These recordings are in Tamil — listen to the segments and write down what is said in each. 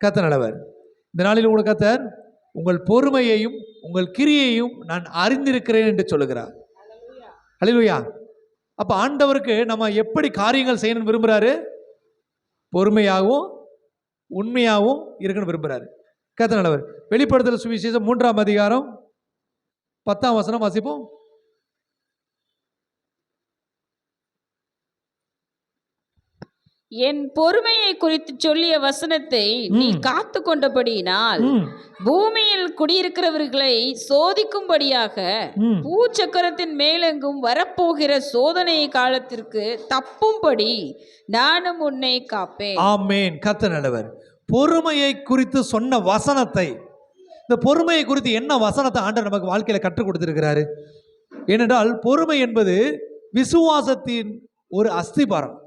கத்த நல்லவர் இந்த நாளில் உங்களுக்கு கத்தர் உங்கள் பொறுமையையும் உங்கள் கிரியையும் நான் அறிந்திருக்கிறேன் என்று சொல்லுகிறார். அழிலுயா அப்போ ஆண்டவருக்கு நம்ம எப்படி காரியங்கள் செய்யணும்னு விரும்புகிறாரு பொறுமையாகவும் உண்மையாகவும் இருக்கணும்னு விரும்புகிறாரு கத்த நல்லவர் வெளிப்படுத்தல் சுவிசேஷம் மூன்றாம் அதிகாரம் பத்தாம் வசனம் வாசிப்போம். என் பொறுமையை குறித்து சொல்லிய வசனத்தை நீ. காத்து கொண்டபடியினால் பூமியில் குடியிருக்கிறவர்களை சோதிக்கும்படியாக. பூச்சக்கரத்தின் மேலெங்கும் வரப்போகிற சோதனை காலத்திற்கு தப்பும்படி நானும் உன்னை காப்பேன். ஆமேன். கத்த நல்லவர். பொறுமையை குறித்து சொன்ன வசனத்தை இந்த பொறுமையை குறித்து என்ன வசனத்தை ஆண்டவர் நமக்கு வாழ்க்கையில கற்றுக் கொடுத்திருக்கிறாரு? ஏனென்றால் பொறுமை என்பது விசுவாசத்தின் ஒரு அஸ்திபாரம்.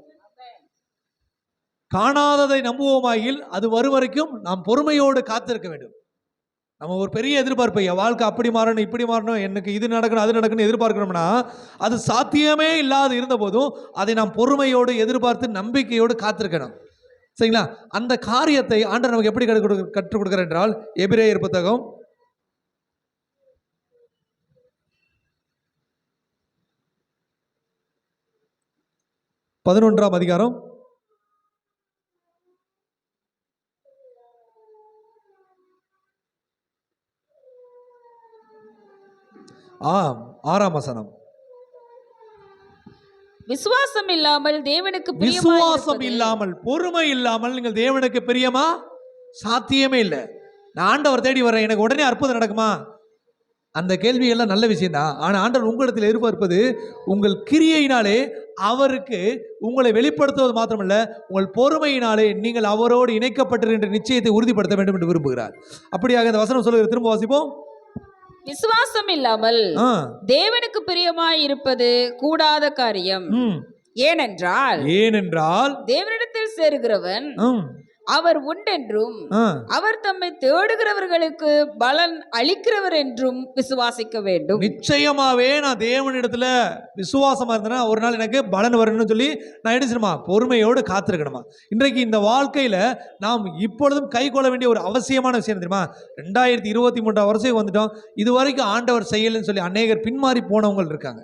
காணாததை நம்புவோமாயில் அது வரும் வரைக்கும் நாம் பொறுமையோடு காத்திருக்க வேண்டும். நம்ம ஒரு பெரிய எதிர்பார்ப்பு என் வாழ்க்கை அப்படி மாறணும் இப்படி மாறணும் எனக்கு இது நடக்கணும் அது நடக்கணும் எதிர்பார்க்கணும்னா அது சாத்தியமே இல்லாது இருந்த போதும் அதை நாம் பொறுமையோடு எதிர்பார்த்து நம்பிக்கையோடு காத்திருக்கணும். சரிங்களா? அந்த காரியத்தை ஆண்டர் நமக்கு எப்படி கற்றுக் கொடு கற்றுக் கொடுக்கிறார் என்றால் எபிரேயர் புத்தகம் பதினொன்றாம் அதிகாரம் ஆம் ஆறாம் வசனம். விசுவாசம் இல்லாமல் தேவனுக்கு விசுவாசம் இல்லாமல் பொறுமை இல்லாமல் நீங்கள் தேவனுக்கு பிரியமா? சாத்தியமே இல்லை. நான் ஆண்டவர் தேடி வரேன் எனக்கு உடனே அற்புதம் நடக்குமா? அந்த கேள்வி எல்லாம் நல்ல விஷயம்தான். ஆனால் ஆண்டவர் உங்களிடத்தில் எதிர்பார்ப்பது உங்கள் கிரியையினாலே அவருக்கு உங்களை வெளிப்படுத்துவது மாத்திரமல்ல உங்கள் பொறுமையினாலே நீங்கள் அவரோடு இணைக்கப்பட்டிருக்கின்ற நிச்சயத்தை உறுதிப்படுத்த வேண்டும் என்று விரும்புகிறார். அப்படியாக இந்த வசனம் சொல்லுகிற திரும்ப வாசிப்போம். விசுவாசம் இல்லாமல் தேவனுக்கு பிரியமாய் இருப்பது கூடாத காரியம். ம். ஏனென்றால் ஏனென்றால் தேவனிடத்தில் சேருகிறவன் ம். அவர் உண்டென்றும் அவர் தம்மை தேடுகிறவர்களுக்கு பலன் அளிக்கிறவர் என்றும் விசுவாசிக்க வேண்டும். நிச்சயமாவே நான் தேவனிடத்துல விசுவாசமா இருந்தேன்னா ஒரு நாள் எனக்கு பலன் வரணும்னு சொல்லி நான் செய்யணுமா பொறுமையோடு காத்திருக்கணுமா? இன்றைக்கு இந்த வாழ்க்கையில நாம் இப்பொழுதும் கை கொள்ள வேண்டிய ஒரு அவசியமான விஷயம் தெரியுமா? ரெண்டாயிரத்தி இருபத்தி மூன்றாம் வருஷம் வந்துட்டோம். இது வரைக்கும் ஆண்டவர் செய்யலைன்னு சொல்லி அநேகர் பின்மாறி போனவங்க இருக்காங்க.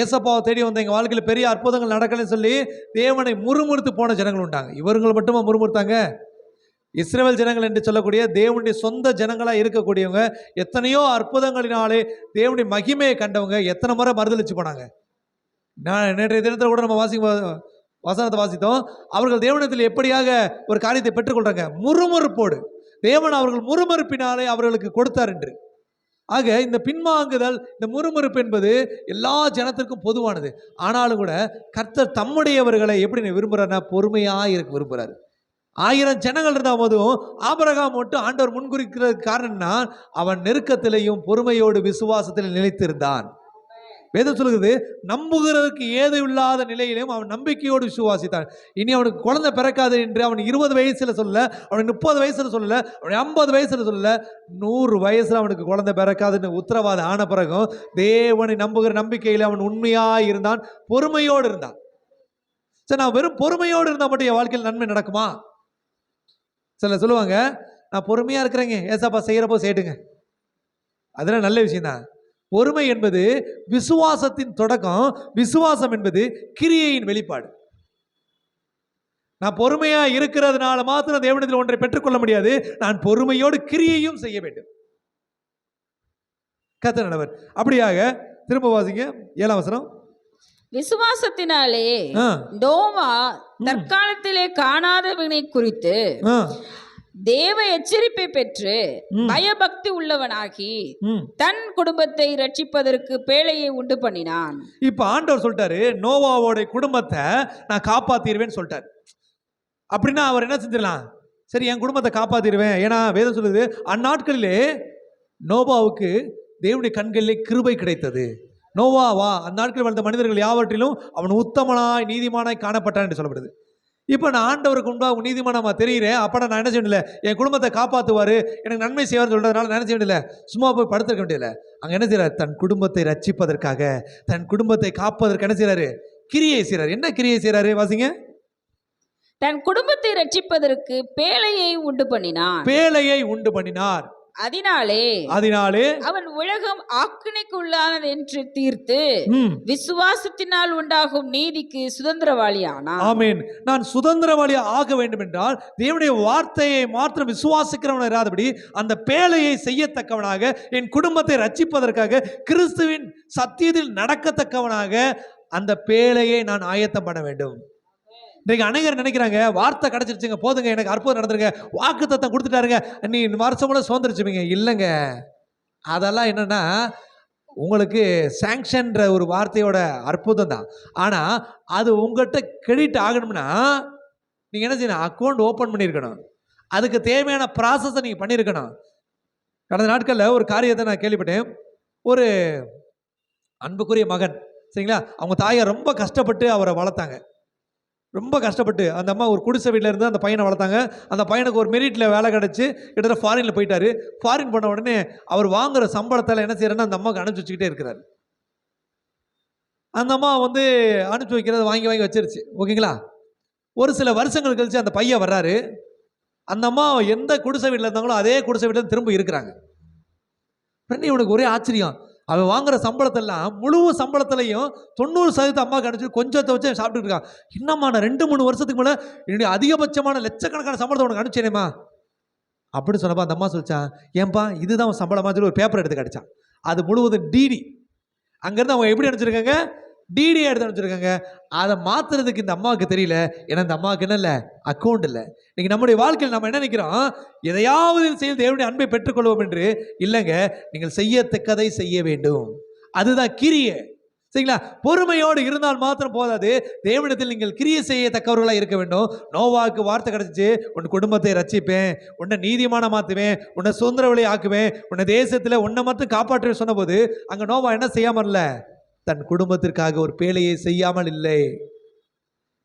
ஏசப்பாவை தேடி வந்த எங்கள் வாழ்க்கையில் பெரிய அற்புதங்கள் நடக்கலைன்னு சொல்லி தேவனை முறுமுறுத்து போன ஜனங்கள் உண்டாங்க. இவர்கள் மட்டுமா முறுமுறுத்தாங்க? இஸ்ரேல் ஜனங்கள் என்று சொல்லக்கூடிய தேவனுடைய சொந்த ஜனங்களாக இருக்கக்கூடியவங்க எத்தனையோ அற்புதங்களினாலே தேவனுடைய மகிமையை கண்டவங்க எத்தனை முறை மறுதளிச்சு போனாங்க. நான் நேற்றைய தினத்தில் கூட நம்ம வாசி வசனத்தை வாசித்தோம். அவர்கள் தேவனத்தில் எப்படியாக ஒரு காரியத்தை பெற்றுக்கொள்கிறாங்க முறுமுறுப்போடு. தேவன் அவர்கள் முறுமுறுப்பினாலே அவர்களுக்கு கொடுத்தார் என்று. ஆக இந்த பின்வாங்குதல் இந்த முறுமுறுப்பு என்பது எல்லா ஜனத்திற்கும் பொதுவானது. ஆனாலும் கூட கர்த்தர் தம்முடையவர்களை எப்படி விரும்புகிறேன்னா பொறுமையாக இருக்க விரும்புகிறார் ஆயிரம் ஜனங்கள் இருந்தால் போதும் ஆபரகாம் மட்டும் ஆண்டவர் முன்குறிக்கிறதுக்கு காரணம்னா அவன் நெருக்கத்திலையும் பொறுமையோடு விசுவாசத்தில் நிலைத்திருந்தான். வேதம் சொல்லுகிறது நம்புகிறதுக்கு ஏது இல்லாத நிலையிலும் அவன் நம்பிக்கையோடு விசுவாசித்தான். இனி அவனுக்கு குழந்தை பிறக்காது என்று அவன் இருபது வயசில் சொல்ல அவனுக்கு முப்பது வயசில் சொல்ல அவன் ஐம்பது வயசில் சொல்லல நூறு வயசில் அவனுக்கு குழந்தை பிறக்காதுன்னு உத்தரவாதம் ஆன பிறகும் தேவனை நம்புகிற நம்பிக்கையில் அவன் உண்மையாக இருந்தான் பொறுமையோடு இருந்தான். சரி நான் வெறும் பொறுமையோடு இருந்தால் மட்டும் என் வாழ்க்கையில் நன்மை நடக்குமா? சில சொல்லுவாங்க நான் பொறுமையாக இருக்கிறேங்க ஏசாப்பா செய்கிறப்போ செய்யட்டுங்க அதெல்லாம் நல்ல விஷயம் தான் பொறுமை என்பது விசுவாசத்தின் தொடக்கம் விசுவாசம் என்பது கிரியையின் வெளிப்பாடு. நான் பொறுமையா இருக்கிறதுனால மாத்திரம் தேவனத்தில் ஒன்றை பெற்றுக்கொள்ள முடியாது. நான் பொறுமையோடு கிரியையும் செய்ய வேண்டும். கத்த நடவர் அப்படியாக திரும்ப வாசிங்க. ஏழாம் வசனம். விசுவாசத்தினாலே நோவா தற்காலத்திலே காணாதவனை குறித்து தேவ எச்சரிப்பை பெற்று. பயபக்தி உள்ளவனாகி. தன் குடும்பத்தை ரட்சிப்பதற்கு பேழையை உண்டு பண்ணினான். இப்ப ஆண்டவர் சொல்லிட்டாரு நோவாவோட குடும்பத்தை நான் காப்பாத்திடுவேன்னு சொல்லிட்டாரு. அப்படின்னா அவர் என்ன செஞ்சிடலாம்? சரி என் குடும்பத்தை காப்பாத்திடுவேன் ஏன்னா வேதம் சொல்லுது அந்நாட்களிலே நோவாவுக்கு தேவனுடைய கண்களிலே கிருபை கிடைத்தது. நோவா வா. அந்த நாட்களில் வாழ்ந்த மனிதர்கள் யாவற்றிலும் அவன் உத்தமனாய் நீதிமானாய் காணப்பட்டான் என்று சொல்லப்படுது. இப்போ நான் ஆண்டவருக்கு முன்பாக நீதிமானமா தெரிகிறேன் அப்போ நான் என்ன செய்யல என் குடும்பத்தை காப்பாற்றுவார் எனக்கு நன்மை செய்வார்னு சொல்றதுனால நான் என்ன செய்ய வேண்டியதில்ல? சும்மா போய் படுத்திருக்க வேண்டியதில்ல. அங்கே என்ன செய்றார்? தன் குடும்பத்தை ரட்சிப்பதற்காக தன் குடும்பத்தை காப்பதற்கு என்ன செய்றாரு? கிரியை செய்றாரு. என்ன கிரியை செய்றாரு? வாசிங்க. தன் குடும்பத்தை ரட்சிப்பதற்கு பேழையை உண்டு பண்ணினான் பேழையை உண்டு பண்ணினார். அதனாலே அதனாலே அவன் உலகம் ஆக்கினைக்குள்ளானது என்று தீர்த்து விசுவாசத்தினால் உண்டாகும் நீதிக்கு சுதந்திரவாளியானான் ஆமென். நான் சுதந்திரவாளி ஆக வேண்டும் என்றால் தேவனுடைய வார்த்தையை மாத்திரம் விசுவாசிக்கிறவன் இராதபடி அந்த பேழையை செய்யத்தக்கவனாக என் குடும்பத்தை ரட்சிப்பதற்காக கிறிஸ்துவின் சத்தியத்தில் நடக்கத்தக்கவனாக அந்த பேழையை நான் ஆயத்தம் பண்ண வேண்டும். இன்றைக்கு அநேகர் நினைக்கிறாங்க வார்த்தை கிடச்சிருச்சுங்க போதுங்க எனக்கு அற்புதம் நடந்துருங்க வாக்கு தத்தம் கொடுத்துட்டாருங்க நீ இந்த வருஷம் கூட சுதந்திரிச்சுவீங்க இல்லைங்க. அதெல்லாம் என்னென்னா உங்களுக்கு சாங்ஷன்ற ஒரு வார்த்தையோட அற்புதம் தான். ஆனால் அது உங்கள்கிட்ட கிரெடிட் ஆகணும்னா நீங்கள் என்ன செய்யணும் அக்கௌண்ட் ஓப்பன் பண்ணியிருக்கணும். அதுக்கு தேவையான ப்ராசஸை நீங்கள் பண்ணியிருக்கணும். கடந்த நாட்களில் ஒரு காரியத்தை நான் கேள்விப்பட்டேன். ஒரு அன்புக்குரிய மகன் சரிங்களா? அவங்க தாயை ரொம்ப கஷ்டப்பட்டு அவரை வளர்த்தாங்க. ரொம்ப கஷ்டப்பட்டு அந்த அம்மா ஒரு குடிசை வீட்டில் இருந்து அந்த பையனை வளர்த்தாங்க. அந்த பையனுக்கு ஒரு மெரிட்டில் வேலை கிடச்சி கிட்டத்தட்ட ஃபாரினில் போயிட்டாரு. ஃபாரின் போன உடனே அவர் வாங்குகிற சம்பளத்தில் என்ன செய்யறேன்னா அந்த அம்மாவுக்கு அனுப்பிச்சி வச்சுக்கிட்டே இருக்கிறார். அந்த அம்மா வந்து அனுப்பிச்சி வைக்கிறத வாங்கி வாங்கி வச்சிருச்சு. ஓகேங்களா? ஒரு சில வருஷங்கள் கழிச்சு அந்த பையன் வர்றாரு. அந்த அம்மா எந்த குடிசை வீட்டில் இருந்தாங்களோ அதே குடிசை வீட்டில் திரும்ப இருக்கிறாங்க. உடனே இவனுக்கு ஒரே ஆச்சரியம். அவன் வாங்குற சம்பளத்தெல்லாம் முழு சம்பளத்திலையும் தொண்ணூறு சதவீதம் அம்மாவுக்கு கிடச்சி கொஞ்சத்தை வச்சு சாப்பிட்டுட்டு இருக்கான் என்னம்மா நான் ரெண்டு மூணு வருஷத்துக்கு மேலே என்னுடைய அதிகபட்சமான லட்சக்கணக்கான சம்பளத்தை உனக்கு அனுப்பிச்சேனேம்மா. அப்படின்னு சொன்னப்பா அந்த அம்மா சொல்லிச்சான் ஏன்பா இதுதான் அவன் சம்பளமாக சொல்லி ஒரு பேப்பர் எடுத்து கிடச்சான் அது முழுவதும் டிடி அங்கேருந்து அவங்க எப்படி அனுப்பிச்சிருக்காங்க? டிடி எடுத்து அனுப்பிச்சிருக்காங்க. அதை மாத்துறதுக்கு இந்த அம்மாவுக்கு தெரியல. ஏன்னா இந்த அம்மாவுக்கு என்ன இல்லை அக்கௌண்ட் இல்லை. இன்னைக்கு நம்முடைய வாழ்க்கையில் நம்ம என்ன நினைக்கிறோம்? எதையாவது செய்து தேவனுடைய அன்பை பெற்றுக்கொள்வோம் என்று. இல்லைங்க நீங்கள் செய்யத்தக்கதை செய்ய வேண்டும். அதுதான் கிரியை. சரிங்களா? பொறுமையோடு இருந்தால் மாத்திரம் போதாது. தேவனிடத்தில் நீங்கள் கிரியை செய்யத்தக்கவர்களாக இருக்க வேண்டும். நோவாக்கு வார்த்தை கிடச்சிச்சு உன் குடும்பத்தை ரச்சிப்பேன் உன்னை நீதிமான மாற்றுவேன் உன்னை சுதந்திர வழி ஆக்குவேன் உன்னை தேசத்தில் உன்னை மட்டும் காப்பாற்றுவேன் சொன்னபோது அங்கே நோவா என்ன செய்யாமல் இல்லை தன் குடும்பத்திற்காக ஒரு பேழையை செய்யாமல் இல்லை.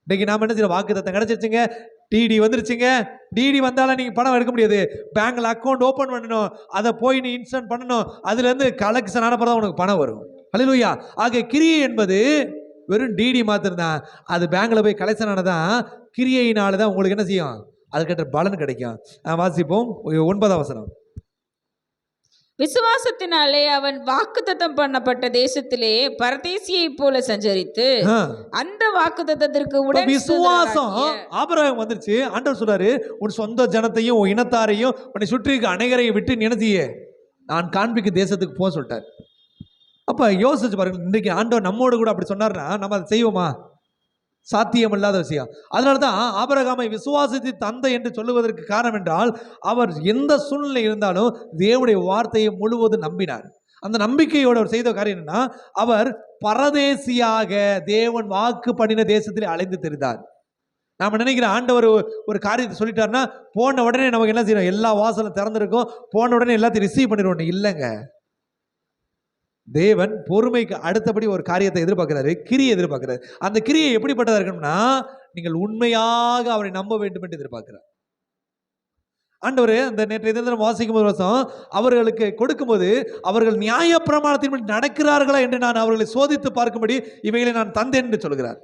இன்னைக்கு நாம் என்ன செய்யறோம்? வாக்கு தத்தம் கிடைச்சிருச்சுங்க. டிடி வந்துருச்சுங்க. டிடி வந்தாலும் நீங்கள் பணம் எடுக்க முடியாது. பேங்கில் அக்கௌண்ட் ஓப்பன் பண்ணணும். அதை போய் நீ இன்ஸ்டன்ட் பண்ணணும். அதுலேருந்து கலெக்ஷன் அனுப்புறதா உனக்கு பணம் வரும். அல்லேலூயா ஆக கிரியை என்பது வெறும் டிடி மாத்திரம்தான் அது பேங்கில் போய் கலெக்ஷன் ஆனதான் கிரியையினால தான் உங்களுக்கு என்ன செய்யும்? அதுக்கேற்ற பலன் கிடைக்கும். வாசிப்போம். ஒன்பதாம் வசனம். விசுவாசத்தினாலே அவன் வாக்குத்தத்தம் பண்ணப்பட்ட தேசத்திலே பரதேசியைப் போல சஞ்சரித்து. அந்த வாக்குத்தத்தத்திற்கு இப்ப உடன் விசுவாசம் ஆபிரகாம் வந்துருச்சு. ஆண்டவர் சொல்றாரு உன் சொந்த ஜனத்தையும் உன் இனத்தாரையும் உன்னை சுற்றி இருக்க அனைவரையும் விட்டு நினைச்சியே நான் காண்பிக்கும் தேசத்துக்கு போக சொல்லிட்டார். அப்ப யோசிச்சு பாருங்க இன்றைக்கு ஆண்டவர் நம்மோடு கூட அப்படி சொன்னார்னா நம்ம அதை செய்வோமா? சாத்தியமில்லாத விஷயம். அதனால தான் ஆபரகாமை விசுவாசித்து தந்தை என்று சொல்லுவதற்கு காரணம் என்றால் அவர் எந்த சூழ்நிலை இருந்தாலும் தேவனுடைய வார்த்தையை முழுவதும் நம்பினார். அந்த நம்பிக்கையோடு அவர் செய்த காரியம் என்னன்னா அவர் பரதேசியாக தேவன் வாக்கு பண்ணின தேசத்திலே அலைந்து தெரிந்தார். நாம் நினைக்கிற ஆண்டவர் ஒரு- காரியத்தை சொல்லிட்டாருன்னா போன உடனே நமக்கு என்ன செய்யணும்? எல்லா வாசலும் திறந்திருக்கும். போன உடனே எல்லாத்தையும் ரிசீவ் பண்ணிடுவோம். இல்லைங்க. தேவன் பொறுமைக்கு அடுத்தபடி ஒரு காரியத்தை எதிர்பார்க்கிறாரு கிரியை எதிர்பார்க்கிறாரு. அந்த கிரியை எப்படிப்பட்டதாக இருக்கணும்னா நீங்கள் உண்மையாக அவரை நம்ப வேண்டும் என்று எதிர்பார்க்கிறார். ஆண்டவர் அந்த நேற்றைய தினம் வாசிக்கும் ஒரு வருஷம் அவர்களுக்கு கொடுக்கும்போது அவர்கள் நியாய பிரமாணத்தின்படி நடக்கிறார்களா என்று நான் அவர்களை சோதித்து பார்க்கும்படி இவைகளை நான் தந்தேன் என்று சொல்கிறார்.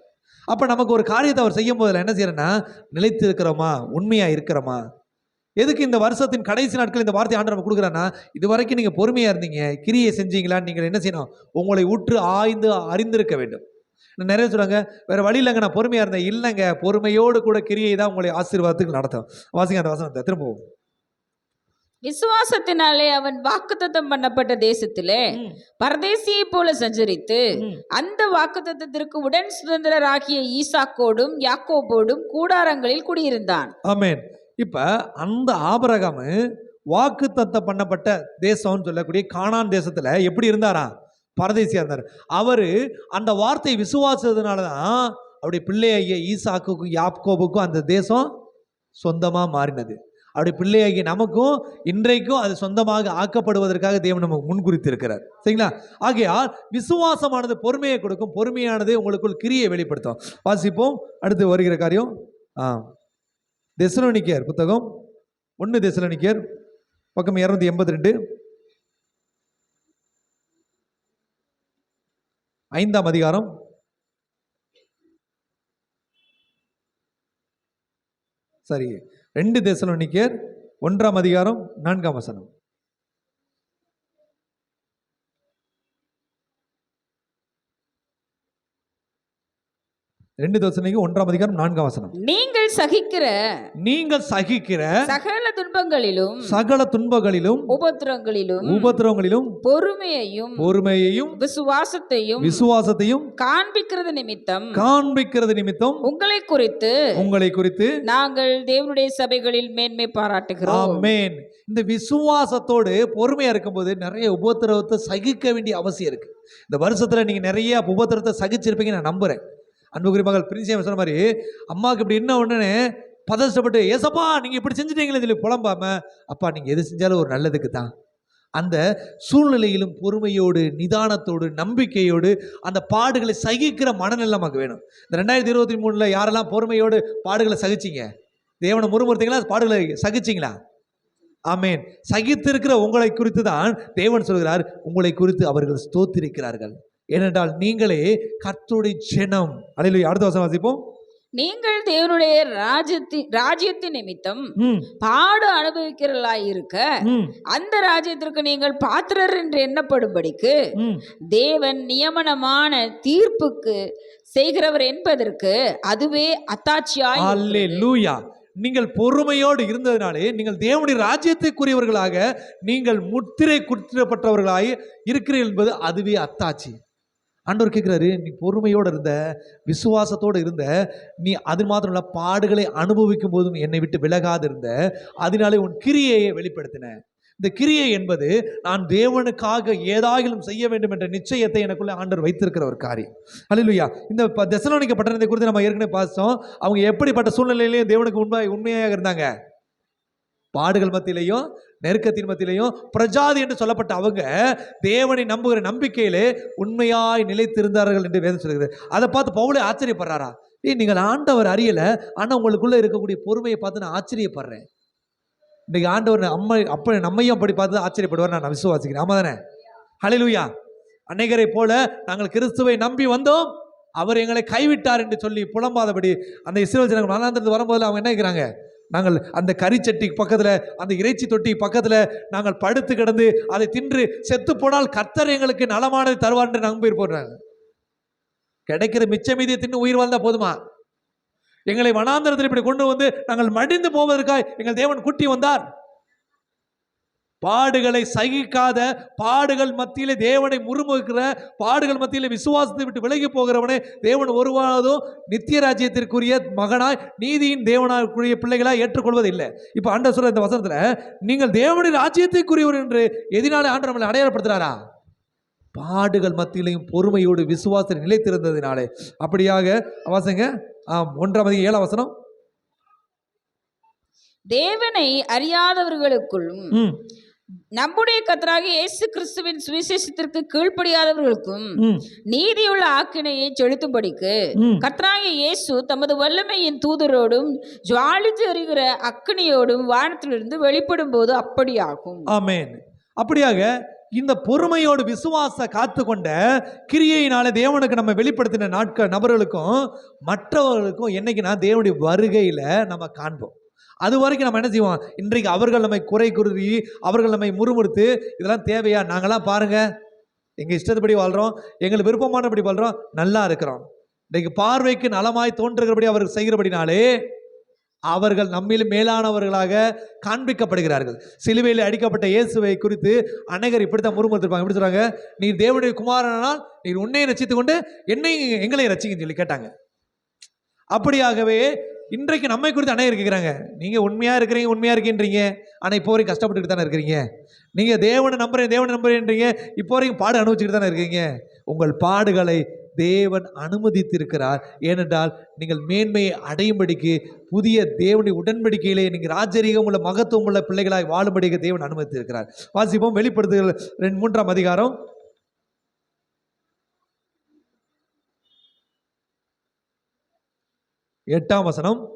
அப்போ நமக்கு ஒரு காரியத்தை அவர் செய்யும் போதில் என்ன செய்யறேன்னா நிலைத்து இருக்கிறோமா உண்மையாக இருக்கிறோமா? எதுக்கு இந்த வருஷத்தின் கடைசி நாட்கள் இந்த வார்த்தை ஆண்டு நம்ம கொடுக்குறான்னா இது வரைக்கும் நீங்கள் பொறுமையாக இருந்தீங்க கிரியை செஞ்சீங்களான்னு நீங்கள் என்ன செய்யணும்? உங்களை உற்று ஆய்ந்து அறிந்திருக்க வேண்டும். நிறைய சொல்றாங்க வேற வழி இல்லைங்க நான் பொறுமையாக இருந்தேன். இல்லைங்க பொறுமையோடு கூட கிரியை தான் உங்களை ஆசீர்வாதத்துக்கு நடத்தும். வாசிங்க அந்த வசனத்தை திரும்பவும் விசுவாசத்தினாலே அவன் வாக்குத்தத்தம் பண்ணப்பட்ட தேசத்திலே ம். பரதேசியைப் போல சஞ்சரித்து. அந்த வாக்குத்தத்தத்திற்கு உடன் சுதந்திரராகிய ஈசாக்கோடும் யாக்கோபோடும் கூடாரங்களில் குடியிருந்தான். ஆமென். இப்போ அந்த ஆபரகம் வாக்கு தத்தம் பண்ணப்பட்ட தேசம்னு சொல்லக்கூடிய காணான் தேசத்தில் எப்படி இருந்தாரா பரதேசியாக இருந்தார். அவர் அந்த வார்த்தை விசுவாசதுனால தான் அவருடைய பிள்ளையாகிய ஈசாக்குக்கும் யாப்கோபுக்கும் அந்த தேசம் சொந்தமாக மாறினது. அவருடைய பிள்ளையாகி நமக்கும் இன்றைக்கும் அது சொந்தமாக ஆக்கப்படுவதற்காக தேவன் நமக்கு முன்குறித்திருக்கிறார். சரிங்களா? ஆகையால் விசுவாசமானது பொறுமையை கொடுக்கும் பொறுமையானது உங்களுக்குள் கிரியை வெளிப்படுத்தும். வாசிப்போம். அடுத்து வருகிற காரியம் ஆ தெசலோனிக்கர் புத்தகம் ஒன்று தெசலோனிக்கர் பக்கம் இரநூத்தி எண்பத்தி ரெண்டு ஐந்தாம் அதிகாரம். சரி ரெண்டு தேசலோனிக்கர் ஒன்றாம் அதிகாரம் நான்காம் வசனம். ரெண்டு தெசலோனிக்கு ஒன்றாம் அதிகாரம் நான்காம் வசனம். நீங்கள் சகிக்கிற நீங்கள் சகிக்கிற சகல துன்பங்களிலும் சகல துன்பங்களிலும் உபத்திரங்களிலும் உபத்திரவங்களிலும் பொறுமையையும் பொறுமையையும் விசுவாசத்தையும் விசுவாசத்தையும் காண்பிக்கிறது நிமித்தம். காண்பிக்கிறது நிமித்தம் உங்களை குறித்து உங்களை குறித்து நாங்கள் தேவனுடைய சபைகளில் மேன்மை பாராட்டுகிறோம். ஆமென். இந்த விசுவாசத்தோடு பொறுமையா இருக்கும்போது நிறைய உபத்திரவத்தை சகிக்க வேண்டிய அவசியம் இருக்கு. இந்த வருஷத்துல நீங்க நிறைய உபத்திரத்தை சகிச்சிருப்பீங்க நான் நம்புறேன். அன்புக்குரிய மகள் பிரின்சியம் சொன்ன மாதிரி அம்மாவுக்கு இப்படி என்ன உடனே பதஷ்டப்பட்டு ஏசப்பா நீங்கள் இப்படி செஞ்சுட்டீங்களே சொல்லி புலம்பாம அப்பா நீங்கள் எது செஞ்சாலும் ஒரு நல்லதுக்கு தான். அந்த சூழ்நிலையிலும் பொறுமையோடு நிதானத்தோடு நம்பிக்கையோடு அந்த பாடுகளை சகிக்கிற மனநிலை நமக்கு வேணும். இந்த ரெண்டாயிரத்தி இருபத்தி மூணில் யாரெல்லாம் பொறுமையோடு பாடுகளை சகிச்சிங்க? தேவனை முறுமுறுத்தீங்களா? பாடுகளை சகிச்சிங்களா? ஆமேன். சகித்திருக்கிற உங்களை குறித்து தான் தேவன் சொல்கிறார். உங்களை குறித்து அவர்கள் ஸ்தோத்திருக்கிறார்கள். ஏனென்றால் நீங்களே கர்த்தருடைய ஜனம். அலையில அடுத்த வசனம் வாசிப்போம். நீங்கள் தேவனுடைய ராஜ்யத்தின் ராஜ்யத்தின் நிமித்தம் பாடு அனுபவிக்கிறவர்களாய் இருக்க அந்த ராஜ்யத்திற்கு நீங்கள் பாத்திரர் என்று எண்ணப்படும்படிக்கு. தேவன் நியமனமான தீர்ப்புக்கு செய்கிறவர் என்பதற்கு அதுவே அத்தாட்சியாய் அல்லேலூயா நீங்கள் பொறுமையோடு இருந்ததினாலே நீங்கள் தேவனுடைய ராஜ்யத்துக்குரியவர்களாக நீங்கள் முத்திரை குற்றப்பட்டவர்களாய் இருக்கிறீர்கள் என்பது அதுவே அத்தாட்சி. ஆண்டவர் கேட்குறாரு நீ பொறுமையோடு இருந்த விசுவாசத்தோடு இருந்த நீ அது மாத்திரம் இல்லை பாடுகளை அனுபவிக்கும் போதும் என்னை விட்டு விலகாது இருந்த அதனாலே உன் கிரியையை வெளிப்படுத்தின. இந்த கிரியை என்பது நான் தேவனுக்காக ஏதாகிலும் செய்ய வேண்டும் என்ற நிச்சயத்தை எனக்குள்ள ஆண்டவர் வைத்திருக்கிற ஒரு காரியம். அல்லேலூயா இந்த தசலோனிக்க பட்டணத்தை குறித்து நம்ம ஏற்கனவே பார்த்தோம். அவங்க எப்படிப்பட்ட சூழ்நிலையிலையும் தேவனுக்கு உண்மை உண்மையாக இருந்தாங்க. பாடுகள் மத்தியிலையும் நெருக்கத்தின் மத்தியிலையும் பிரஜாதி என்று சொல்லப்பட்ட அவங்க தேவனை நம்புகிற நம்பிக்கையிலே உண்மையாய் நிலைத்திருந்தார்கள் என்று வேதம் சொல்கிறது. அதை பார்த்து பவுலே ஆச்சரியப்படுறாரா? ஏய் நீங்கள் ஆண்டவர் அறியலை ஆனால் உங்களுக்குள்ளே இருக்கக்கூடிய பொறுமையை பார்த்து நான் ஆச்சரியப்படுறேன். இன்னைக்கு ஆண்டவர் அம்மை அப்ப நம்மையும் அப்படி பார்த்து ஆச்சரியப்படுவார் நான் விசுவாசிக்கிறேன். ஆமா தானே? ஹலிலுயா அநேகரை போல நாங்கள் கிறிஸ்துவை நம்பி வந்தோம். அவர் எங்களை கைவிட்டார் என்று சொல்லி புலம்பாதபடி அந்த இஸ்ரேல் ஜனங்கள் நாலாந்திரத்து வரும்போது அவங்க என்ன இருக்கிறாங்க நாங்கள் அந்த கரிச்சட்டி பக்கத்தில் அந்த இறைச்சி தொட்டி பக்கத்தில் நாங்கள் படுத்து கிடந்து அதை தின்று செத்து போனால் கர்த்தர் எங்களுக்கு நலமானதை தருவார் என்று நம்பி போடுறாங்க கிடைக்கிற மிச்ச மீதியை தின்னு உயிர் வாழ்ந்தா போதுமா? எங்களை வனாந்தரத்தில் இப்படி கொண்டு வந்து நாங்கள் மடிந்து போவதற்காய் எங்கள் தேவன் குட்டி வந்தார். பாடுகளை சகிக்காத பாடுகள் மத்தியிலே தேவனை முறுமுறுக்கிற பாடுகள் மத்தியிலே விசுவாசத்தை விட்டு விலகி போகிறவனை தேவன் ஒருவாதும் நித்திய ராஜ்யத்திற்குரிய மகனாய் நீதியின் தேவனாக்குரிய பிள்ளைகளாய் ஏற்றுக்கொள்வதில்லை. இப்போ ஆண்டவர் சொல்ற இந்த வசனத்துல நீங்கள் தேவனுடைய ராஜ்யத்திற்குரியவர் என்று எதினாலே ஆண்டவர் நம்மளை அடையாளப்படுத்துறாரா? பாடுகள் மத்தியிலையும் பொறுமையோடு விசுவாசத்தை நிலைத்திருந்ததினாலே. அப்படியாக வாசங்க. ஆம் ஒன்றாம் அதிகம் ஏழாம் வசனம். தேவனை அறியாதவர்களுக்குள்ளும் நம்முடைய கத்தராகிய இயேசு கிறிஸ்துவின் சுவிசேஷத்திற்கு கீழ்ப்படியாதவர்களுக்கும் நீதியுள்ள ஆக்கினையை செலுத்தும்படிக்கு ம். கர்த்தராகிய இயேசு தமது வல்லமையின் தூதரோடும் ஜுவாலித்து எறிகிற அக்கினியோடும் வானத்திலிருந்து வெளிப்படும் போது அப்படியாகும். ஆமென். அப்படியாக இந்த பொறுமையோடு விசுவாச காத்து கொண்ட கிரியையினால தேவனுக்கு நம்ம வெளிப்படுத்தின நாட்கள் நபர்களுக்கும் மற்றவர்களுக்கும் என்னைக்குன்னா தேவனுடைய வருகையில நம்ம காண்போம். அது வரைக்கும் நம்ம என்ன செய்வோம்? இன்றைக்கு அவர்கள் நம்மை குறை குறுதி அவர்கள் நம்மை முறுமுறுத்து இதெல்லாம் தேவையா? நாங்களாம் பாருங்கள் எங்கள் இஷ்டத்துப்படி வாழ்கிறோம் எங்களுக்கு விருப்பமானபடி வாழ்கிறோம் நல்லா இருக்கிறோம். இன்றைக்கு பார்வைக்கு நலமாய் தோன்றுகிறபடி அவர்கள் செய்கிறபடினாலே அவர்கள் நம்மிலும் மேலானவர்களாக காண்பிக்கப்படுகிறார்கள். சிலுவையில் அடிக்கப்பட்ட இயேசுவை குறித்து அநேகர் இப்படித்தான் முறுமுறுத்திருப்பாங்க. எப்படி சொல்கிறாங்க நீ தேவனுடைய குமாரனால் நீ உன்னையும் ரசித்து கொண்டு என்னையும் எங்களையும் ரசிங்கன்னு சொல்லி கேட்டாங்க. அப்படியாகவே இன்றைக்கு நம்மை குறித்து அநேகர் கேட்குறாங்க நீங்கள் உண்மையாக இருக்கிறீங்க உண்மையாக இருக்கீன்றீங்க. ஆனால் இப்போ வரைக்கும் கஷ்டப்பட்டுட்டு தானே இருக்கிறீங்க. நீங்கள் தேவனை நம்புறேன் தேவனை நம்புறேன்றீங்க. இப்போ வரைக்கும் பாடு அனுபவிச்சுட்டு தானே இருக்கீங்க. உங்கள் பாடுகளை தேவன் அனுமதித்திருக்கிறார். ஏனென்றால் நீங்கள் மேன்மையை அடையும்படிக்கு புதிய தேவனுடைய உடன்படிக்கையிலே நீங்கள் ராஜரீகம் உள்ள மகத்துவம் உள்ள பிள்ளைகளாய் வாழும்படிக்கு தேவன் அனுமதித்திருக்கிறார். வாசிப்போம் வெளிப்படுத்துகிற ரெண்டு மூன்றாம் அதிகாரம். எட்டாம் வசனம்.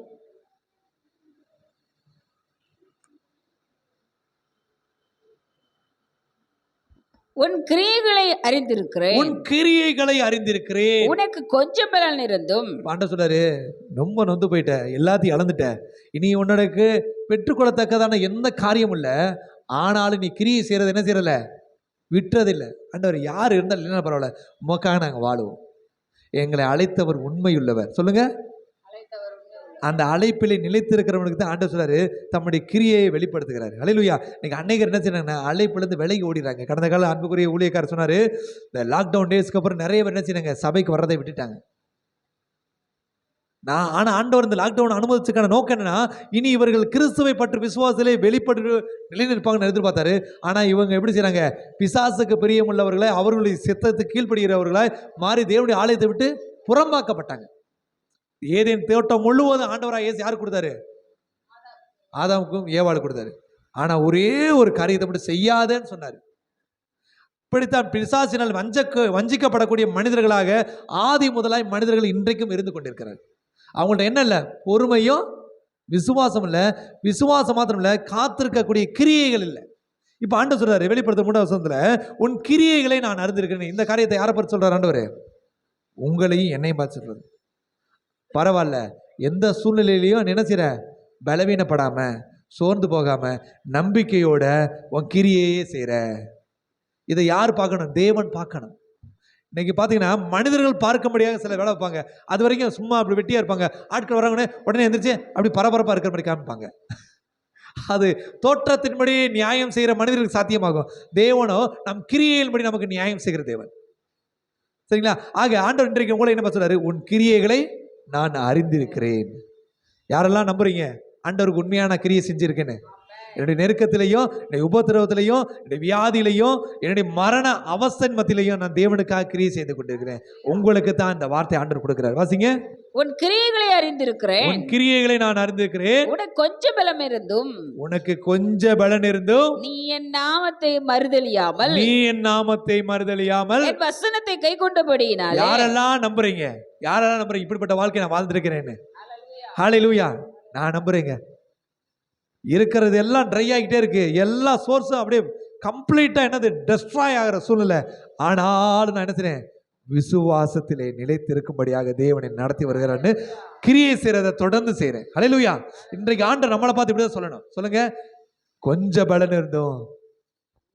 உன் கிரியைகளை அறிந்திருக்கிறேன். உன் கிரியைகளை அறிந்திருக்கிறேன். உனக்கு கொஞ்சம் பலன் இருந்தும் பாண்ட சொல்றாரு ரொம்ப நொந்து போயிட்ட எல்லாத்தையும் இழந்துட்ட இனி உன்னோடக்கு பெற்றுக்கொள்ளத்தக்கதான எந்த காரியம் இல்ல. ஆனாலும் நீ கிரியை செய்யறது என்ன செய்யறல விட்டுறதில்லை. ஆண்டவர் யார் இருந்தாலும் என்ன பரவாயில்ல. உமக்காக நாங்கள் வாழுவோம். எங்களை அழைத்தவர் உண்மையுள்ளவர். சொல்லுங்க. அந்த அழைப்பில் நிலைத்திருக்கிறவனுக்கு தான் ஆண்டவர் சொல்றாரு தம்முடைய கிரியையை வெளிப்படுத்துகிறாரு. அலையிலுயா இன்னைக்கு அன்னைக்கு என்ன செய்யறாங்கன்னா அழைப்புலேருந்து விலகி ஓடிடுறாங்க. கடந்த கால அன்புக்குரிய ஊழியக்காரர் சொன்னார் இந்த லாக்டவுன் டேஸ்க்கு அப்புறம் நிறைய பேர் என்ன செய்றாங்க சபைக்கு வர்றதை விட்டுட்டாங்க. நான் ஆனால் ஆண்டவர் இந்த லாக்டவுன் அனுமதிச்சுக்கான நோக்கம் என்னன்னா இனி இவர்கள் கிறிஸ்துவை பற்றி விசுவாசிலே வெளிப்பட்டு நிலைநிற்பாங்கன்னு எதிர்பார்த்தாரு. ஆனால் இவங்க எப்படி செய்கிறாங்க பிசாசுக்கு பிரியமுள்ளவர்களை அவர்களுடைய சித்தத்துக்கு கீழ்ப்படுகிறவர்களாய் மாறி தேவனுடைய ஆலயத்தை விட்டு புறம்பாக்கப்பட்டாங்க. ஏதேன் தோட்டம் முழுவதும் ஆண்டவராக இயேசு யார் கொடுத்தாரு? ஆதாமுக்கும் ஏவாள் கொடுத்தாரு. ஆனால் ஒரே ஒரு காரியத்தை மட்டும் செய்யாதேன்னு சொன்னார். இப்படித்தான் பிசாசினால் வஞ்சக்க வஞ்சிக்கப்படக்கூடிய மனிதர்களாக ஆதி முதலாய் மனிதர்கள் இன்றைக்கும் இருந்து கொண்டிருக்கிறார் அவங்கள்ட்ட என்ன இல்லை? பொறுமையும் விசுவாசம் இல்லை. விசுவாசம் மாத்திரம் இல்லை காத்திருக்கக்கூடிய கிரியைகள் இல்லை. இப்போ ஆண்டு சொல்றாரு வெளிப்படுத்த மூணாவது வசனத்தில் உன் கிரியைகளை நான் அறிந்திருக்கிறேன். இந்த காரியத்தை யாரை பார்த்து சொல்றாரு ஆண்டவர்? உங்களையும் என்னையும் பார்த்து சொல்றாரு. பரவாயில்ல. எந்த சூழ்நிலையிலையும் நினைச்சிட பலவீனப்படாமல் சோர்ந்து போகாமல் நம்பிக்கையோட உன் கிரியையே செய்கிற இதை யார் பார்க்கணும்? தேவன் பார்க்கணும். இன்னைக்கு பார்த்தீங்கன்னா மனிதர்கள் பார்க்க முடியாத சில வேலை வைப்பாங்க. அது வரைக்கும் சும்மா அப்படி வெட்டியாக இருப்பாங்க. ஆட்கள் வராங்கன்னே உடனே எந்திரிச்சு அப்படி பரபரப்பாக இருக்கிற மாதிரி காமிப்பாங்க. அது தோற்றத்தின்படி நியாயம் செய்கிற மனிதர்களுக்கு சாத்தியமாகும். தேவனோ நம் கிரியையின்படி நமக்கு நியாயம் செய்கிற தேவன். சரிங்களா? ஆக ஆண்டவர் இன்றைக்கு உங்களை என்ன சொல்றாரு? உன் கிரியைகளை நான் அறிந்திருக்கிறேன். யாரெல்லாம் நம்புறீங்க? ஆண்டவருக்கு உண்மையான கிரியை செஞ்சுருக்கேன்னு. என்னுடைய நெருக்கத்திலையும் என்னுடைய உபத்திரவத்திலையும் என்னுடைய வியாதியிலையும் என்னுடைய மரண அவஸ்தன் மத்தியிலையும் நான் தேவனுக்காக கிரியை செய்து கொண்டிருக்கிறேன். உங்களுக்கு தான் இந்த வார்த்தை ஆண்டவர் கொடுக்கிறார். வாசிங்க. உன் கிரியைகளை அறிந்திருக்கிறேன். உன் கிரியைகளை நான் அறிந்திருக்கிறேன். உனக்கு கொஞ்சம் பலம் இருந்தும் உனக்கு கொஞ்ச பலன் இருந்தும் நீ என் நாமத்தை மறுதலியாமல் நீ என் நாமத்தை மறுதலியாமல் என் வசனத்தை கை கொண்டபடியினாலே யாரெல்லாம் நம்புறீங்க? யாரெல்லாம் நம்புறீங்க? இப்படிப்பட்ட வாழ்க்கை நான் வாழ்ந்திருக்கிறேன்னு. ஹalleluya. நான் நம்புறேங்க. இருக்கிறது எல்லாம் ட்ரை ஆகிட்டே இருக்கு. எல்லா சோர்ஸும் அப்படியே கம்ப்ளீட்டாக என்னது டெஸ்ட்ராய் ஆகிற சூழ்நிலை. ஆனாலும் நான் என்ன செய்றேன்? விசுவாசத்திலே நிலைத்திருக்கும்படியாக தேவனை நடத்தி வருகிறான்னு கிரியை செய்கிறத தொடர்ந்து செய்கிறேன் ஹalleluya இன்றைக்கு ஆண்டு நம்மளை பார்த்து இப்படி தான் சொல்லணும். சொல்லுங்க. கொஞ்ச பலன் இருந்தோம்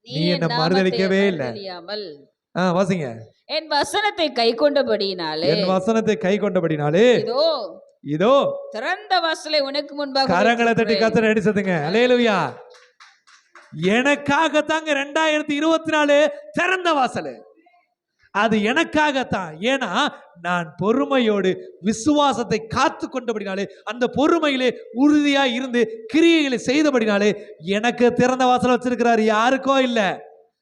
நீ என் என்னை நாமத்தை மறுதலிக்கவே இல்லை. ஆ வாசிங்க. என் வசனத்தை கை கொண்டபடியினாலே என் வசனத்தை கை கொண்டபடினாலே இதோ இதோ திறந்த வாசலை உனக்கு முன்பாக கரங்களை தட்டி. கத்தனை அடிச்சதுங்க அலேலுயா எனக்காகத்தாங்க ரெண்டாயிரத்தி இருபத்தி நாலு திறந்த வாசல். அது எனக்காகத்தான். ஏன்னா நான் பொறுமையோடு விசுவாசத்தை காத்து கொண்டபடினாலே அந்த பொறுமையிலே உறுதியா இருந்து கிரியைகளை செய்தபடினாலே எனக்கு திறந்த வாசல் வச்சிருக்கிறாரு. யாருக்கோ இல்ல.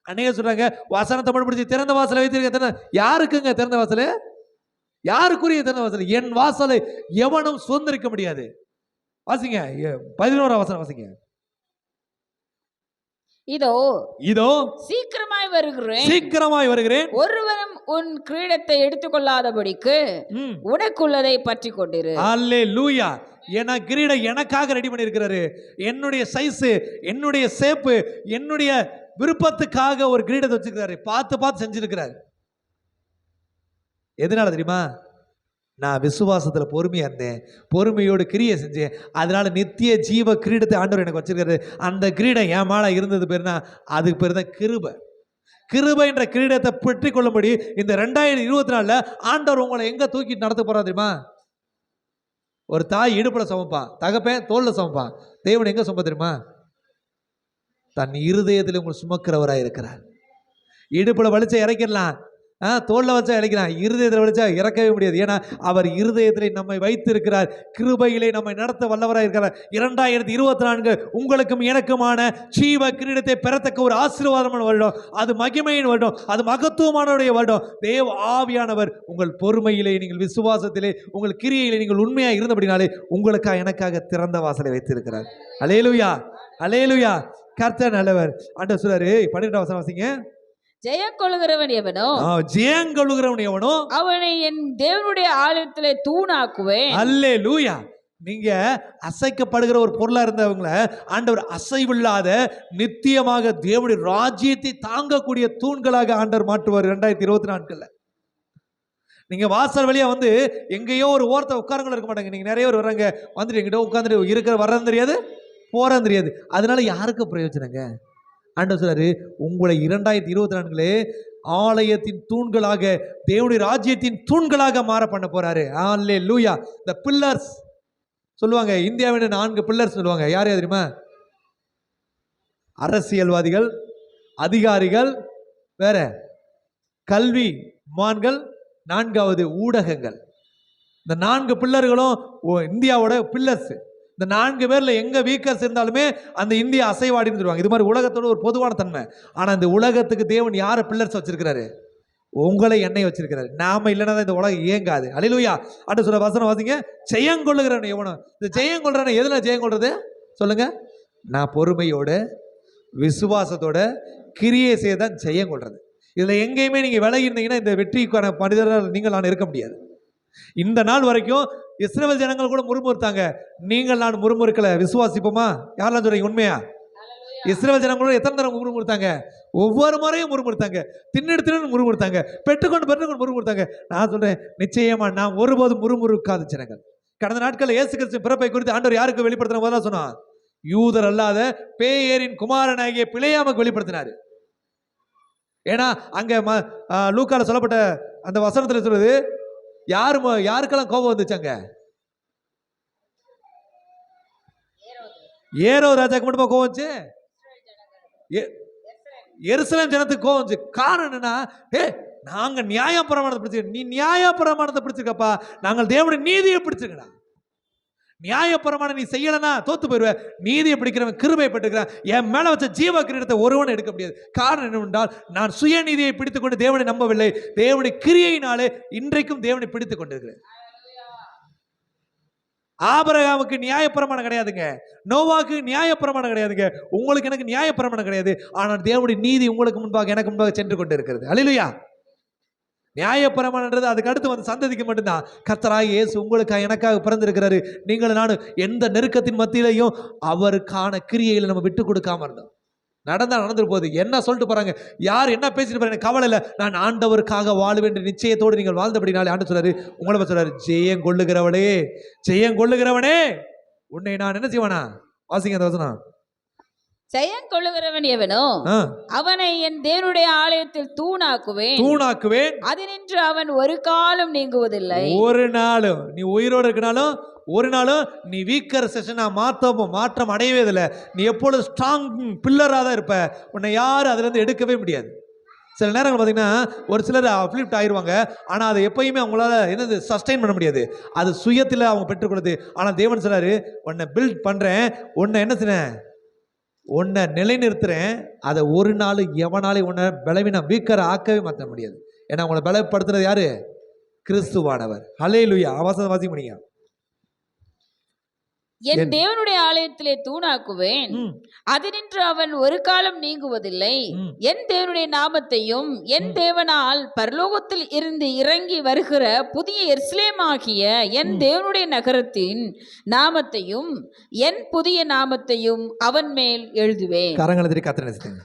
அநேக சொல்றாங்க வசனத்தை மட்டும் பிடிச்சி திறந்த வாசலை வைத்திருக்க திறந்த யாருக்குங்க திறந்த வாசல்? யாருக்குரிய திறந்த வாசல்? என் வாசலை எவனும் சுதந்திரிக்க முடியாது. வாசிங்க பதினோராம் வசனம் வாசிங்க. இதோ இதோ சீக்கிரமாய் வருகிறேன். சீக்கிரமாய் வருகிறேன். ஒருவனும் உன் கிரீடத்தை எடுத்துக்கொள்ளாதபடிக்கு உனக்குள்ளதை பற்றி கொண்டிரு அல்லே லூயா என கிரீடம் எனக்காக ரெடி பண்ணியிருக்கிறாரு. என்னுடைய சைஸு என்னுடைய சேப்பு என்னுடைய விருப்பத்துக்காக ஒரு கிரீடத்தை வச்சிருக்கிறாரு. பார்த்து பார்த்து செஞ்சிருக்கிறாரு. எதனால தெரியுமா? நான் விசுவாசத்தில் பொறுமையாக இருந்தேன். பொறுமையோடு கிரியை செஞ்சேன். அதனால் நித்திய ஜீவ கிரீடத்தை ஆண்டவர் எனக்கு வச்சிருக்காரு. அந்த கிரீடம் என் மேலே இருந்தது பேர்னா அதுக்கு பேர் தான் கிருபை. கிருபை என்ற கிரீடத்தை பெற்றி கொள்ளும்படி இந்த ரெண்டாயிரத்தி இருபத்தி நாலில் ஆண்டவர் உங்களை எங்கே தூக்கிட்டு நடத்த போகிறா தெரியுமா? ஒரு தாய் இடுப்பில் சுமப்பான். தகப்பேன் தோளில் சுமப்பான். தேவன் எங்கே சுமப்ப தெரியுமா? தன் இருதயத்தில் உங்களை சுமக்கிறவராக இருக்கிறார் இடுப்பில் வலிச்ச இறக்கிடலாம். ஆ வச்சா இழைக்கிறான். இருதயத்தில் வலிச்சா இறக்கவே முடியாது. ஏன்னா அவர் இருதயத்திலே நம்மை வைத்திருக்கிறார். கிருபையிலே நம்மை நடத்த வல்லவராக இருக்கிறார். இரண்டாயிரத்தி இருபத்தி நான்கு உங்களுக்கும் எனக்குமான ஜீவ கிரீடத்தை பெறத்தக்க ஒரு ஆசீர்வாதமான வருடம். அது மகிமையின் வருடம். அது மகத்துவமானவருடைய வருடம். தேவ ஆவியானவர் உங்கள் பொறுமையிலே நீங்கள் விசுவாசத்திலே உங்கள் கிரியையிலே நீங்கள் உண்மையாக இருந்தபடினாலே உங்களுக்காக எனக்காக திறந்த வாசலை வைத்திருக்கிறார். அலேலுயா அலேலுயா கர்த்தர் நல்லவர். ஆண்டவர் சொல்றாரு பன்னிரெண்டாம் வசனம் வாசிங்க. ஜெயம் கொள்கிறவன் எவனோ ஆ, ஜெயங்கொழுகிறவன் எவனோ அவனை என் தேவனுடைய ஆலயத்திலே தூணாக்குவேன். அல்லே லூயா நீங்க அசைக்கப்படுகிற ஒரு பொருளா இருந்தவங்கள ஆண்டவர் அசைவில்லாத நித்தியமாக தேவனுடைய ராஜ்யத்தை தாங்கக்கூடிய தூண்களாக ஆண்டவர் மாற்றுவார் ரெண்டாயிரத்தி இருபத்தி நான்குல. நீங்க வாசல் வழியா வந்து எங்கேயோ ஒரு ஓரத்தை உட்காரங்களும் இருக்க மாட்டாங்க. நீங்க நிறைய பேர் வர்றாங்க. வந்துட்டு எங்கிட்ட உட்காந்துட்டு இருக்கிற வர்றது தெரியாது போறது தெரியாது. அதனால யாருக்கு பிரயோஜனங்க? ஆண்டவர் சொல்றாரு உங்களை இரண்டாயிரத்தி இருபத்தி நான்குலே ஆலயத்தின் தூண்களாக தேவனுடைய ராஜ்யத்தின் தூண்களாக மாற பண்ண போறாரு. ஆன்லே லூயா த பில்லர்ஸ் சொல்லுவாங்க இந்தியாவின் நான்கு பில்லர்ஸ் சொல்லுவாங்க. யார் யார் தெரியுமா? அரசியல்வாதிகள் அதிகாரிகள் வேற. கல்வி மான்கள் நான்காவது ஊடகங்கள். இந்த நான்கு பில்லர்களும் ஓ- இந்தியாவோட பில்லர்ஸ் இந்த நான்கு பேரில் எங்கே வீக்கர்ஸ் இருந்தாலுமே அந்த இந்தியா அசைவாடின்னு சொல்லுவாங்க. இது மாதிரி உலகத்தோட ஒரு பொதுவான தன்மை. ஆனால் இந்த உலகத்துக்கு தேவன் யாரை பில்லர்ஸ் வச்சிருக்கிறாரு? உங்களை எண்ணெய் வச்சிருக்கிறாரு. நாம இல்லைன்னா தான் இந்த உலகம் இயங்காது. அழிலுயா அட்டு சொல்ல வசனம் பார்த்தீங்க ஜெயங்கொள்ளுகிறவன் எவனும் இந்த ஜெயங்கொள்றவன் எதுல ஜெயங்கொள்றது சொல்லுங்க. நான் பொறுமையோட விசுவாசத்தோட கிரியை செய்ய தான் ஜெயங்கொள்றது இதில் எங்கேயுமே நீங்கள் விலகி இருந்தீங்கன்னா இந்த வெற்றிக்கான மனிதர்கள் நீங்கள் நான் இருக்க முடியாது. இந்த நாள் வரைக்கும் இஸ்ரேல் ஜனங்கள் கூட முறுமுறுத்தாங்க. நீங்கள் நான் முறுமுறுக்கலை. விசுவாசிப்போமா? யாரெல்லாம் சொல்றீங்க உண்மையா? இஸ்ரேல் ஜனங்களோட எத்தனை தடவை முறுமுறுத்தாங்க? ஒவ்வொரு முறையும் முறுமுறுத்தாங்க. தின்னெடு தின்னு முறுமுறுத்தாங்க. பெற்றுக்கொண்டு பெற்றுக்கொண்டு முறுமுறுத்தாங்க. நான் சொல்றேன் நிச்சயமா நான் ஒருபோதும் முறுமுறுக்காத ஜனங்கள். கடந்த நாட்களில் இயேசு கிறிஸ்து பிறப்பை குறித்து ஆண்டவர் யாருக்கு வெளிப்படுத்தின போதெல்லாம் சொன்னான்? யூதர் அல்லாத பேயரின் குமாரனாகிய பிழையாமக்கு வெளிப்படுத்தினாரு. ஏன்னா அங்கே ம- லூக்கால சொல்லப்பட்ட அந்த வசனத்தில் சொல்றது யாரு யாருக்கெல்லாம் கோபம் வந்துச்சாங்க? ஏரோ ராஜாக்கு மட்டுமா கோவம் வந்துச்சு? எ- எருசலேம் ஜனத்துக்கு கோவம் வந்துச்சு. காரணம் என்னன்னா ஏ நாங்கள் நியாய பிரமாணத்தை பிடிச்சிருக்கோம். நீ நியாய பிரமாணத்தை பிடிச்சிருக்கப்பா. நாங்கள் தேவனுடைய நீதியை பிடிச்சிருக்கடா நியாய நீ செய்யலனா தோத்து போயிருவ நீதியை பிடிக்கிறவன் கிருபை பெற்றுக்கிறான். என் மேல வச்ச ஜீவ கிரீடத்தை ஒருவன் எடுக்க முடியாது. காரணம் என்னவென்றால் நான் சுயநீதியை பிடித்துக்கொண்டு தேவனை நம்பவில்லை. தேவனுடைய கிரியையினாலே இன்றைக்கும் தேவனை பிடித்துக் கொண்டிருக்கிறேன். ஆபரகாமுக்கு நியாயப்பிரமாணம் கிடையாதுங்க. நோவாக்கு நியாயப்பிரமாணம் கிடையாதுங்க. உங்களுக்கு எனக்கு நியாயப்பிரமாணம் கிடையாது. ஆனால் தேவனுடைய நீதி உங்களுக்கு முன்பாக எனக்கு முன்பாக சென்று கொண்டு இருக்கிறது அலிலுயா நியாயப்பிரமாணன்றது அதுக்கு அடுத்து வந்து சந்ததிக்கு மட்டும்தான். கர்த்தராக இயேசு உங்களுக்காக எனக்காக பிறந்திருக்கிறாரு. நீங்களும் நானும் எந்த நெருக்கத்தின் மத்தியிலையும் அவருக்கான கிரியைகளை நம்ம விட்டு கொடுக்காம இருந்தோம். நடந்தா நடந்துட்டு போகுது. என்ன சொல்லிட்டு போறாங்க? யார் என்ன பேசிட்டு போறாங்க கவலை இல்லை. நான் ஆண்டவருக்காக வாழுவேன் நிச்சயத்தோடு நீங்கள் வாழ்ந்தபடினாலே ஆண்டு சொல்றாரு. உங்களை பார்த்து சொல்றாரு ஜெயம் கொள்ளுகிறவளே ஜெயம் கொள்ளுகிறவனே. உன்னை நான் என்ன செய்வானா? வாசிங்க அந்த வசனம். ஜெயம் கொள்ளுகிறவன் எவனோ அவனை என் தேவனுடைய ஆலயத்தில் தூணாக்குவேன். தூணாக்குவேன். அதனின்று அவன் ஒரு காலம் நீங்குவதில்லை. ஒரு நாளும் நீ உயிரோடு இருக்கனாலும் ஒரு நாளும் நீ வீக்கர் செஷனா மாற்ற மாற்றம் அடையவே இல்லை நீ எப்பொழுதும் ஸ்ட்ராங் பில்லராக தான் இருப்ப. உன்னை யாரும் அதுலேருந்து எடுக்கவே முடியாது. சில நேரங்கள் பார்த்தீங்கன்னா ஒரு சிலர் அப்லிஃப்ட் ஆயிடுவாங்க ஆனால் அதை எப்பயுமே அவங்களால என்னது சஸ்டைன் பண்ண முடியாது. அது சுயத்தில் அவங்க பெற்றுக்கொள்ளுது ஆனால் தேவன் சொன்னாரு உன்னை பில்ட் பண்ணுறேன் உன்னை என்ன செய்றேன் உன்னை நிலைநிறுத்துறேன். அதை ஒரு நாள் எவனாலே உன்னை பலவீனம் வீக்கரை ஆக்கவே மாற்ற முடியாது. ஏன்னா உங்களை பலப்படுத்துறது யாரு? கிறிஸ்துவானவர். ஹலே லுயா அவசர வாசி முடியும் என் தேவனுடைய ஆலயத்திலே தூணாக்குவேன். ம், அதனின்று அவன் ஒரு காலம் நீங்குவதில்லை. என் தேவனுடைய நாமத்தையும் என் தேவனால் பரலோகத்தில் இருந்து இறங்கி வருகிற புதிய எருசலேமாகிய என் தேவனுடைய நகரத்தின் நாமத்தையும் என் புதிய நாமத்தையும் அவன் மேல் எழுதுவேன். கரங்களை திரி கத்திர நினைச்சுங்க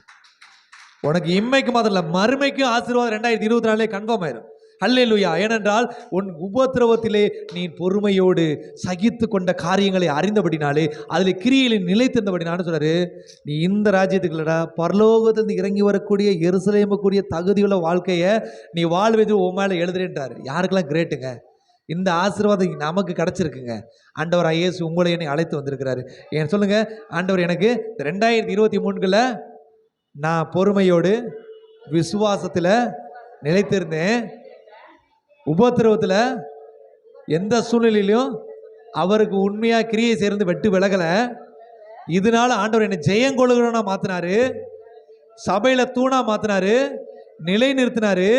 உனக்கு இம்மைக்கு மாத்திரம் இல்லை மறுமைக்கும் ஆசீர்வாதம் ரெண்டாயிரத்தி இருபத்தி நாலே கன்ஃபார்ம் ஆயிரும். அல்லேலுயா. ஏனென்றால் உன் உபத்திரவத்திலே நீ பொறுமையோடு சகித்து கொண்ட காரியங்களை அறிந்தபடினாலே அதில் கிரியிலே நிலைத்திருந்தபடினாலும் சொல்கிறாரு நீ இந்த ராஜ்யத்துக்குள்ளடா பரலோகத்திலிருந்து இறங்கி வரக்கூடிய எருசலேமக்கூடிய தகுதியுள்ள வாழ்க்கையை நீ வாழ்வது உன் மேலே எழுதுறேன்றார். யாருக்கெல்லாம் கிரேட்டுங்க? இந்த ஆசீர்வாதம் நமக்கு கிடச்சிருக்குங்க. ஆண்டவர் ஐஏஎஸ் உங்களை என்னை அழைத்து வந்திருக்கிறாரு. ஏன் சொல்லுங்கள் ஆண்டவர் எனக்கு ரெண்டாயிரத்தி இருபத்தி மூணுக்குள்ள நான் பொறுமையோடு விசுவாசத்தில் நிலைத்திருந்தேன். உபத்திரவத்தில் எந்த சூழ்நிலையிலையும் அவருக்கு உண்மையாக கிரியை சேர்ந்து வெட்டு விலகலை. இதனால ஆண்டவர் என்னை ஜெயங்கொழுகிறனா மாற்றினாரு சபையில் தூணாக மாற்றினாரு நிலை நிறுத்தினாரு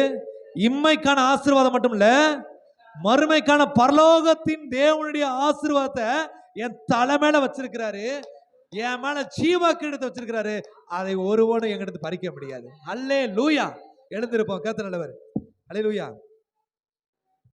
இம்மைக்கான ஆசீர்வாதம் மட்டும் இல்லை மறுமைக்கான பரலோகத்தின் தேவனுடைய ஆசீர்வாதத்தை என் தலை மேலே வச்சிருக்கிறாரு. என் மேல ஜீவா கிரீடத்தை வச்சிருக்கிறாரு. அதை ஒருவனும் எங்கிட்ட பறிக்க முடியாது. அல்லே லூயா எழுந்திருப்போம் கேத்த நல்லவர். அல்லே லூயா